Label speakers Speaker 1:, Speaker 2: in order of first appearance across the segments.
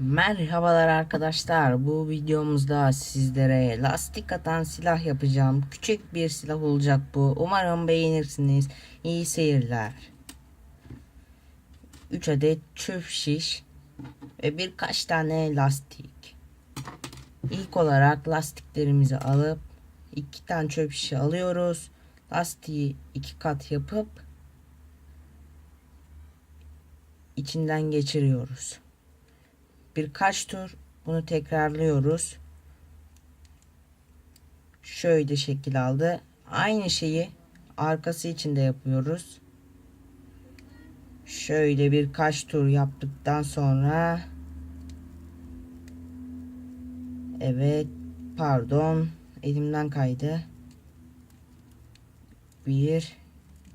Speaker 1: Merhabalar arkadaşlar. Bu videomuzda sizlere lastik atan silah yapacağım. Küçük bir silah olacak bu. Umarım beğenirsiniz. İyi seyirler. 3 adet çöp şiş ve birkaç tane lastik. İlk olarak lastiklerimizi alıp iki tane çöp şişi alıyoruz. Lastiği iki kat yapıp içinden geçiriyoruz birkaç tur bunu tekrarlıyoruz. Şöyle şekil aldı. Aynı şeyi arkası için de yapıyoruz. Şöyle birkaç tur yaptıktan sonra Evet pardon elimden kaydı. 1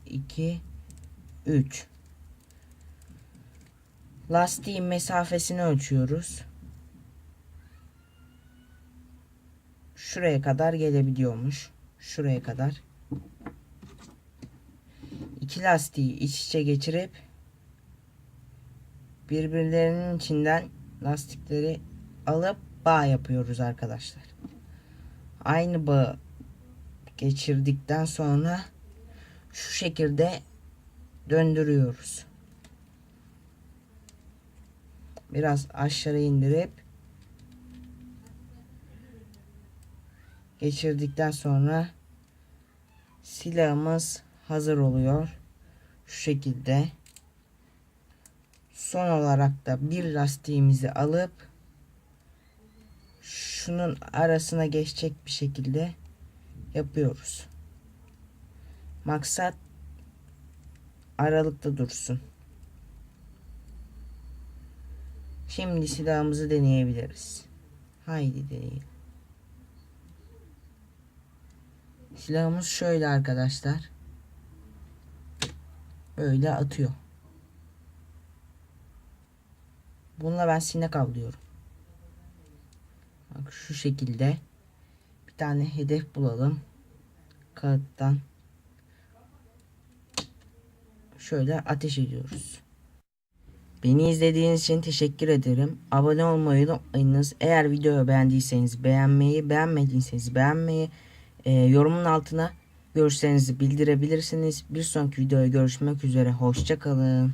Speaker 1: 2 3 Lastiğin mesafesini ölçüyoruz. Şuraya kadar gelebiliyormuş. Şuraya kadar. İki lastiği iç içe geçirip birbirlerinin içinden lastikleri alıp bağ yapıyoruz arkadaşlar. Aynı bağı geçirdikten sonra şu şekilde döndürüyoruz. Biraz aşağı indirip geçirdikten sonra silahımız hazır oluyor. Şu şekilde. Son olarak da bir lastiğimizi alıp şunun arasına geçecek bir şekilde yapıyoruz. Maksat aralıkta dursun. Şimdi silahımızı deneyebiliriz. Haydi deneyelim. Silahımız şöyle arkadaşlar. Böyle atıyor. Bununla ben sinek avlıyorum. Bak şu şekilde bir tane hedef bulalım. Kağıttan. Şöyle ateş ediyoruz. Beni izlediğiniz için teşekkür ederim. Abone olmayı unutmayınız. Eğer videoyu beğendiyseniz beğenmeyi, beğenmediyseniz beğenmeyi, e, yorumun altına görüşlerinizi bildirebilirsiniz. Bir sonraki videoya görüşmek üzere. Hoşçakalın.